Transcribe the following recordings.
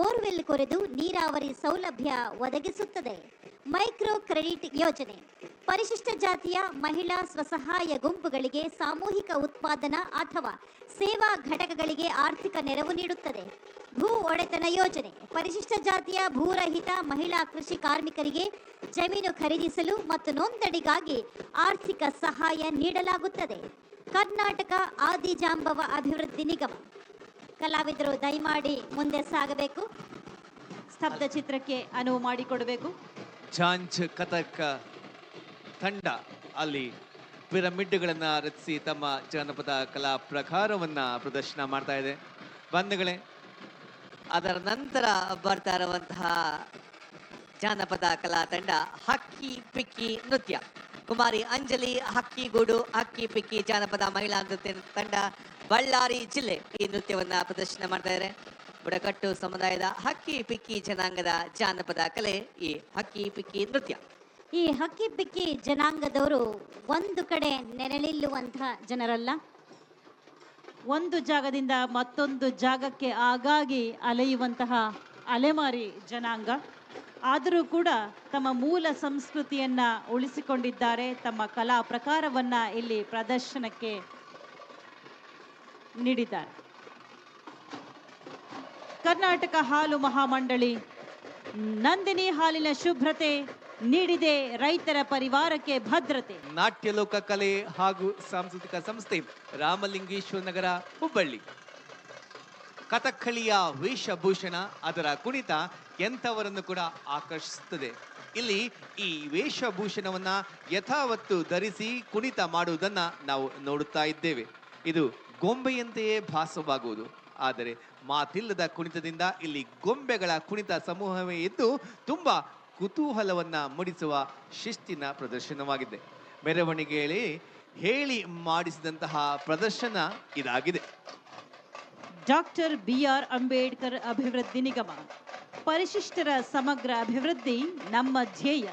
Borewell ಕೊರೆದು ನೀರಾವರಿ ಸೌಲಭ್ಯ ಒದಗಿಸುತ್ತದೆ. ಮೈಕ್ರೋ ಕ್ರೆಡಿಟ್ ಯೋಜನೆ. ಪರಿಶಿಷ್ಟ ಜಾತಿಯ ಮಹಿಳಾ ಸ್ವಸಹಾಯ ಗುಂಪುಗಳಿಗೆ ಸಾಮೂಹಿಕ ಉತ್ಪಾದನಾ ಅಥವಾ ಸೇವಾ ಘಟಕಗಳಿಗೆ ಆರ್ಥಿಕ ನೆರವು ನೀಡುತ್ತದೆ. ಭೂ ಒಡೆತನ ಯೋಜನೆ. ಪರಿಶಿಷ್ಟ ಜಾತಿಯ ಭೂರಹಿತ ಮಹಿಳಾ ಕೃಷಿ ಕಾರ್ಮಿಕರಿಗೆ ಜಮೀನು ಖರೀದಿಸಲು ಮತ್ತು ನೋಂದಣಿಗಾಗಿ ಆರ್ಥಿಕ ಸಹಾಯ ನೀಡಲಾಗುತ್ತದೆ. ಕರ್ನಾಟಕ ಆದಿಜಾಂಬವ ಅಭಿವೃದ್ಧಿ ನಿಗಮ. ಕಲಾವಿದರು, ದಯಮಾಡಿ ಮುಂದೆ ಸಾಗಬೇಕು. ಸ್ತಬ್ಧ ಚಿತ್ರಕ್ಕೆ ಅನುವು ಮಾಡಿಕೊಡಬೇಕು. ಚಾಂಚ್ ಕಥಕ್ ತಂಡ ಅಲ್ಲಿ ಪಿರಮಿಡ್ಗಳನ್ನ ರಚಿಸಿ ತಮ್ಮ ಜಾನಪದ ಕಲಾ ಪ್ರಕಾರವನ್ನ ಪ್ರದರ್ಶನ ಮಾಡ್ತಾ ಇದೆ. ಬಂಧುಗಳೇ, ಅದರ ನಂತರ ಬರ್ತಾ ಇರುವಂತಹ ಜಾನಪದ ಕಲಾ ತಂಡ ಹಕ್ಕಿ ಪಿಕ್ಕಿ ನೃತ್ಯ. ಕುಮಾರಿ ಅಂಜಲಿ ಹಕ್ಕಿ ಗೂಡು, ಹಕ್ಕಿ ಪಿಕ್ಕಿ ಜಾನಪದ ಮಹಿಳಾ ನೃತ್ಯ ತಂಡ ಬಳ್ಳಾರಿ ಜಿಲ್ಲೆ ಈ ನೃತ್ಯವನ್ನ ಪ್ರದರ್ಶನ ಮಾಡ್ತಾ ಇದ್ದಾರೆ. ಬುಡಕಟ್ಟು ಸಮುದಾಯದ ಹಕ್ಕಿ ಪಿಕ್ಕಿ ಜನಾಂಗದ ಜಾನಪದ ಕಲೆ ಈ ಹಕ್ಕಿ ಪಿಕ್ಕಿ ನೃತ್ಯ. ಈ ಹಕ್ಕಿ ಪಿಕ್ಕಿ ಜನಾಂಗದವರು ಒಂದು ಕಡೆ ನೆರಳಿಲ್ಲುವಂತಹ ಜನರಲ್ಲ. ಒಂದು ಜಾಗದಿಂದ ಮತ್ತೊಂದು ಜಾಗಕ್ಕೆ ಆಗಾಗಿ ಅಲೆಯುವಂತಹ ಅಲೆಮಾರಿ ಜನಾಂಗ. ಆದರೂ ಕೂಡ ತಮ್ಮ ಮೂಲ ಸಂಸ್ಕೃತಿಯನ್ನ ಉಳಿಸಿಕೊಂಡಿದ್ದಾರೆ. ತಮ್ಮ ಕಲಾ ಪ್ರಕಾರವನ್ನ ಇಲ್ಲಿ ಪ್ರದರ್ಶನಕ್ಕೆ ನೀಡಿದ್ದಾರೆ. ಕರ್ನಾಟಕ ಹಾಲು ಮಹಾಮಂಡಳಿ ನಂದಿನಿ ಹಾಲಿನ ಶುಭ್ರತೆ ನೀಡಿದೆ, ರೈತರ ಪರಿವಾರಕ್ಕೆ ಭದ್ರತೆ. ನಾಟ್ಯ ಲೋಕ ಕಲೆ ಹಾಗೂ ಸಾಂಸ್ಕೃತಿಕ ಸಂಸ್ಥೆ ರಾಮಲಿಂಗೇಶ್ವರ ನಗರ, ಹುಬ್ಬಳ್ಳಿ. ಕಥಕ್ಕಳಿಯ ವೇಷಭೂಷಣ ಅದರ ಕುಣಿತ ಎಂಥವರನ್ನು ಕೂಡ ಆಕರ್ಷಿಸುತ್ತದೆ. ಇಲ್ಲಿ ಈ ವೇಷಭೂಷಣವನ್ನ ಯಥಾವತ್ತು ಧರಿಸಿ ಕುಣಿತ ಮಾಡುವುದನ್ನ ನಾವು ನೋಡುತ್ತಾ ಇದ್ದೇವೆ. ಇದು ಗೊಂಬೆಯಂತೆಯೇ ಭಾಸವಾಗುವುದು. ಆದರೆ ಮಾತಿಲ್ಲದ ಕುಣಿತದಿಂದ ಇಲ್ಲಿ ಗೊಂಬೆಗಳ ಕುಣಿತ ಸಮೂಹವೇ ಇದ್ದು ತುಂಬಾ ಕುತೂಹಲವನ್ನ ಮೂಡಿಸುವ ಶಿಸ್ತಿನ ಪ್ರದರ್ಶನವಾಗಿದೆ. ಮೆರವಣಿಗೆಯಲ್ಲಿ ಹೇಳಿ ಮಾಡಿಸಿದಂತಹ ಪ್ರದರ್ಶನ ಇದಾಗಿದೆ. ಡಾಕ್ಟರ್ ಬಿ ಆರ್ ಅಂಬೇಡ್ಕರ್ ಅಭಿವೃದ್ಧಿ ನಿಗಮ. ಪರಿಶಿಷ್ಟರ ಸಮಗ್ರ ಅಭಿವೃದ್ಧಿ ನಮ್ಮ ಧ್ಯೇಯ.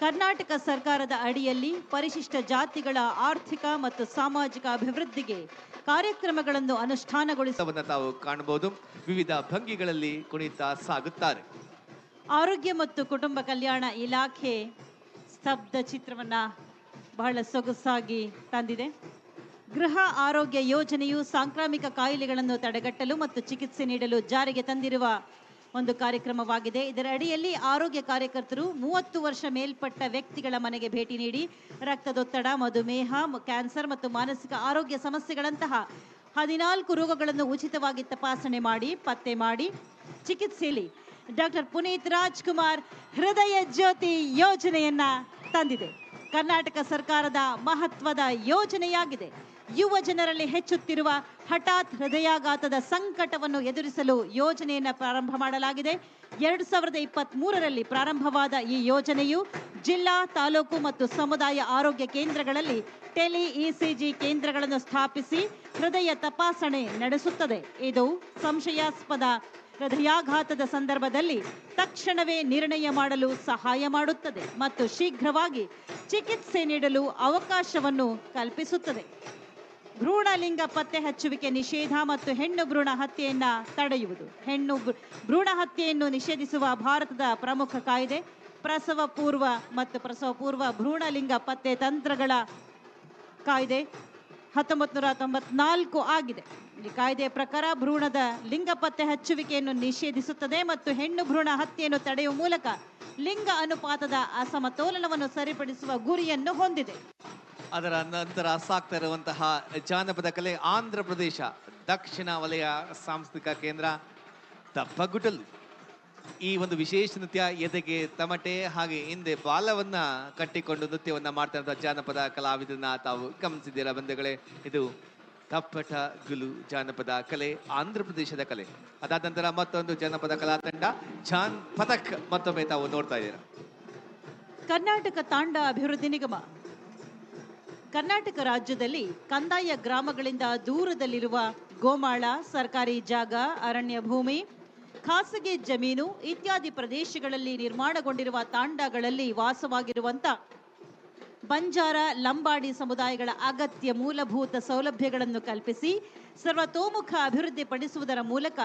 ಕರ್ನಾಟಕ ಸರ್ಕಾರದ ಅಡಿಯಲ್ಲಿ ಪರಿಶಿಷ್ಟ ಜಾತಿಗಳ ಆರ್ಥಿಕ ಮತ್ತು ಸಾಮಾಜಿಕ ಅಭಿವೃದ್ಧಿಗೆ ಕಾರ್ಯಕ್ರಮಗಳನ್ನು ಅನುಷ್ಠಾನಗೊಳಿಸುವುದನ್ನು ತಾವು ಕಾಣಬಹುದು. ವಿವಿಧ ಭಂಗಿಗಳಲ್ಲಿ ಕುಣಿತ ಸಾಗುತ್ತಾರೆ. ಆರೋಗ್ಯ ಮತ್ತು ಕುಟುಂಬ ಕಲ್ಯಾಣ ಇಲಾಖೆ ಸ್ತಬ್ಧ ಚಿತ್ರವನ್ನ ಬಹಳ ಸೊಗಸಾಗಿ ತಂದಿದೆ. ಗೃಹ ಆರೋಗ್ಯ ಯೋಜನೆಯು ಸಾಂಕ್ರಾಮಿಕ ಕಾಯಿಲೆಗಳನ್ನು ತಡೆಗಟ್ಟಲು ಮತ್ತು ಚಿಕಿತ್ಸೆ ನೀಡಲು ಜಾರಿಗೆ ತಂದಿರುವ ಒಂದು ಕಾರ್ಯಕ್ರಮವಾಗಿದೆ. ಇದರ ಅಡಿಯಲ್ಲಿ ಆರೋಗ್ಯ ಕಾರ್ಯಕರ್ತರು ಮೂವತ್ತು ವರ್ಷ ಮೇಲ್ಪಟ್ಟ ವ್ಯಕ್ತಿಗಳ ಮನೆಗೆ ಭೇಟಿ ನೀಡಿ ರಕ್ತದೊತ್ತಡ, ಮಧುಮೇಹ ಕ್ಯಾನ್ಸರ್ ಮತ್ತು ಮಾನಸಿಕ ಆರೋಗ್ಯ ಸಮಸ್ಯೆಗಳಂತಹ ಹದಿನಾಲ್ಕು ರೋಗಗಳನ್ನು ಉಚಿತವಾಗಿ ತಪಾಸಣೆ ಮಾಡಿ, ಪತ್ತೆ ಮಾಡಿ, ಚಿಕಿತ್ಸೆಯಲ್ಲಿ ಡಾಕ್ಟರ್ ಪುನೀತ್ ರಾಜ್ಕುಮಾರ್ ಹೃದಯ ಜ್ಯೋತಿ ಯೋಜನೆಯನ್ನ ತಂದಿದೆ. ಕರ್ನಾಟಕ ಸರ್ಕಾರದ ಮಹತ್ವದ ಯೋಜನೆಯಾಗಿದೆ. ಯುವ ಜನರಲ್ಲಿ ಹೆಚ್ಚುತ್ತಿರುವ ಹಠಾತ್ ಹೃದಯಾಘಾತದ ಸಂಕಟವನ್ನು ಎದುರಿಸಲು ಯೋಜನೆಯನ್ನು ಪ್ರಾರಂಭ ಮಾಡಲಾಗಿದೆ. ಎರಡು ಸಾವಿರದ ಇಪ್ಪತ್ತ್ ಮೂರರಲ್ಲಿ ಪ್ರಾರಂಭವಾದ ಈ ಯೋಜನೆಯು ಜಿಲ್ಲಾ, ತಾಲೂಕು ಮತ್ತು ಸಮುದಾಯ ಆರೋಗ್ಯ ಕೇಂದ್ರಗಳಲ್ಲಿ ಟೆಲಿ ಇಸಿಜಿ ಕೇಂದ್ರಗಳನ್ನು ಸ್ಥಾಪಿಸಿ ಹೃದಯ ತಪಾಸಣೆ ನಡೆಸುತ್ತದೆ. ಇದು ಸಂಶಯಾಸ್ಪದ ಹೃದಯಾಘಾತದ ಸಂದರ್ಭದಲ್ಲಿ ತಕ್ಷಣವೇ ನಿರ್ಣಯ ಮಾಡಲು ಸಹಾಯ ಮಾಡುತ್ತದೆ ಮತ್ತು ಶೀಘ್ರವಾಗಿ ಚಿಕಿತ್ಸೆ ನೀಡಲು ಅವಕಾಶವನ್ನು ಕಲ್ಪಿಸುತ್ತದೆ. ಭ್ರೂಣಲಿಂಗ ಪತ್ತೆ ಹಚ್ಚುವಿಕೆ ನಿಷೇಧ ಮತ್ತು ಹೆಣ್ಣು ಭ್ರೂಣ ಹತ್ಯೆಯನ್ನು ತಡೆಯುವುದು. ಹೆಣ್ಣು ಭ್ರೂಣ ಹತ್ಯೆಯನ್ನು ನಿಷೇಧಿಸುವ ಭಾರತದ ಪ್ರಮುಖ ಕಾಯ್ದೆ, ಪ್ರಸವ ಪೂರ್ವ ಮತ್ತು ಪ್ರಸವ ಪೂರ್ವ ಭ್ರೂಣಲಿಂಗ ಪತ್ತೆ ತಂತ್ರಗಳ ಕಾಯ್ದೆ ಹತ್ತೊಂಬತ್ತು ನೂರ ತೊಂಬತ್ನಾಲ್ಕು ಆಗಿದೆ. ಈ ಕಾಯ್ದೆ ಪ್ರಕಾರ ಭ್ರೂಣದ ಲಿಂಗ ಪತ್ತೆ ಹಚ್ಚುವಿಕೆಯನ್ನು ನಿಷೇಧಿಸುತ್ತದೆ ಮತ್ತು ಹೆಣ್ಣು ಭ್ರೂಣ ಹತ್ಯೆಯನ್ನು ತಡೆಯುವ ಮೂಲಕ ಲಿಂಗ ಅನುಪಾತದ ಅಸಮತೋಲನವನ್ನು ಸರಿಪಡಿಸುವ ಗುರಿಯನ್ನು ಹೊಂದಿದೆ. ಅದರ ನಂತರ ಸಾಕ್ತಾ ಇರುವಂತಹ ಜಾನಪದ ಕಲೆ ಆಂಧ್ರ ಪ್ರದೇಶ, ದಕ್ಷಿಣ ವಲಯ ಸಾಂಸ್ಕೃತಿಕ ಕೇಂದ್ರ ತಪ್ಪಗುಟಲು ಈ ಒಂದು ವಿಶೇಷ ನೃತ್ಯ ಎದೆಗೆ ತಮಟೆ, ಹಾಗೆ ಹಿಂದೆ ಬಾಲವನ್ನ ಕಟ್ಟಿಕೊಂಡು ನೃತ್ಯವನ್ನ ಮಾಡ್ತಾ ಇರುವಂತಹ ಜಾನಪದ ಕಲಾವಿದನ್ನ ತಾವು ಗಮನಿಸಿದ್ದೀರಾ ಬಂಧುಗಳೇ? ಇದು ತಪ್ಪಟ ಗುಲು ಜಾನಪದ ಕಲೆ, ಆಂಧ್ರ ಪ್ರದೇಶದ ಕಲೆ. ಅದಾದ ನಂತರ ಮತ್ತೊಂದು ಜಾನಪದ ಕಲಾ ತಂಡ, ಜಾನ್ ಪದಕ್ ಮತ್ತೊಮ್ಮೆ ತಾವು ನೋಡ್ತಾ ಇದ್ದೀರಾ. ಕರ್ನಾಟಕ ತಾಂಡ ಅಭಿವೃದ್ಧಿ ನಿಗಮ. ಕರ್ನಾಟಕ ರಾಜ್ಯದಲ್ಲಿ ಕಂದಾಯ ಗ್ರಾಮಗಳಿಂದ ದೂರದಲ್ಲಿರುವ ಗೋಮಾಳ, ಸರ್ಕಾರಿ ಜಾಗ, ಅರಣ್ಯ ಭೂಮಿ, ಖಾಸಗಿ ಜಮೀನು ಇತ್ಯಾದಿ ಪ್ರದೇಶಗಳಲ್ಲಿ ನಿರ್ಮಾಣಗೊಂಡಿರುವ ತಾಂಡಗಳಲ್ಲಿ ವಾಸವಾಗಿರುವಂತ ಬಂಜಾರ ಲಂಬಾಡಿ ಸಮುದಾಯಗಳ ಅಗತ್ಯ ಮೂಲಭೂತ ಸೌಲಭ್ಯಗಳನ್ನು ಕಲ್ಪಿಸಿ ಸರ್ವತೋಮುಖ ಅಭಿವೃದ್ಧಿಪಡಿಸುವುದರ ಮೂಲಕ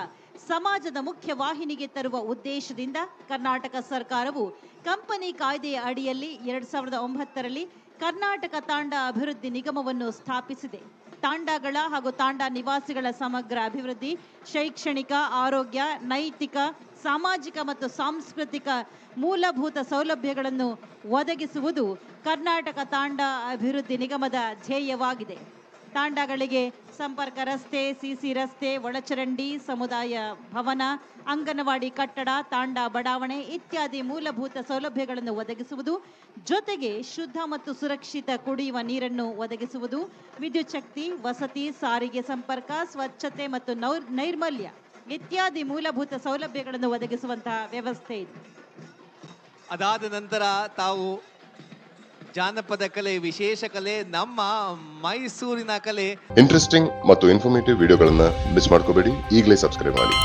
ಸಮಾಜದ ಮುಖ್ಯ ವಾಹಿನಿಗೆ ತರುವ ಉದ್ದೇಶದಿಂದ ಕರ್ನಾಟಕ ಸರ್ಕಾರವು ಕಂಪನಿ ಕಾಯ್ದೆಯ ಅಡಿಯಲ್ಲಿ ಎರಡ್ ಸಾವಿರದ ಒಂಬತ್ತರಲ್ಲಿ ಕರ್ನಾಟಕ ತಾಂಡ ಅಭಿವೃದ್ಧಿ ನಿಗಮವನ್ನು ಸ್ಥಾಪಿಸಿದೆ. ತಾಂಡಗಳ ಹಾಗೂ ತಾಂಡ ನಿವಾಸಿಗಳ ಸಮಗ್ರ ಅಭಿವೃದ್ಧಿ, ಶೈಕ್ಷಣಿಕ, ಆರೋಗ್ಯ, ನೈತಿಕ, ಸಾಮಾಜಿಕ ಮತ್ತು ಸಾಂಸ್ಕೃತಿಕ ಮೂಲಭೂತ ಸೌಲಭ್ಯಗಳನ್ನು ಒದಗಿಸುವುದು ಕರ್ನಾಟಕ ತಾಂಡ ಅಭಿವೃದ್ಧಿ ನಿಗಮದ ಧ್ಯೇಯವಾಗಿದೆ. ತಾಂಡಗಳಿಗೆ ಸಂಪರ್ಕ ರಸ್ತೆ, ಸಿಸಿ ರಸ್ತೆ, ಒಳಚರಂಡಿ, ಸಮುದಾಯ ಭವನ, ಅಂಗನವಾಡಿ ಕಟ್ಟಡ, ತಾಂಡ ಬಡಾವಣೆ ಇತ್ಯಾದಿ ಮೂಲಭೂತ ಸೌಲಭ್ಯಗಳನ್ನು ಒದಗಿಸುವುದು, ಜೊತೆಗೆ ಶುದ್ಧ ಮತ್ತು ಸುರಕ್ಷಿತ ಕುಡಿಯುವ ನೀರನ್ನು ಒದಗಿಸುವುದು, ವಿದ್ಯುತ್ ಶಕ್ತಿ, ವಸತಿ, ಸಾರಿಗೆ ಸಂಪರ್ಕ, ಸ್ವಚ್ಛತೆ ಮತ್ತು ನೌರ್, ನೈರ್ಮಲ್ಯ ಇತ್ಯಾದಿ ಮೂಲಭೂತ ಸೌಲಭ್ಯಗಳನ್ನು ಒದಗಿಸುವಂತಹ ವ್ಯವಸ್ಥೆ ಇದೆ. ಅದಾದ ನಂತರ ತಾವು ಜಾನಪದ ಕಲೆ, ವಿಶೇಷ ಕಲೆ, ನಮ್ಮ ಮೈಸೂರಿನ ಕಲೆ. ಇಂಟ್ರೆಸ್ಟಿಂಗ್ ಮತ್ತು ಇನ್ಫಾರ್ಮೇಟಿವ್ ವಿಡಿಯೋಗಳನ್ನ ಮಿಸ್ ಮಾಡ್ಕೋಬೇಡಿ. ಈಗಲೇ ಸಬ್ಸ್ಕ್ರೈಬ್ ಮಾಡಿ.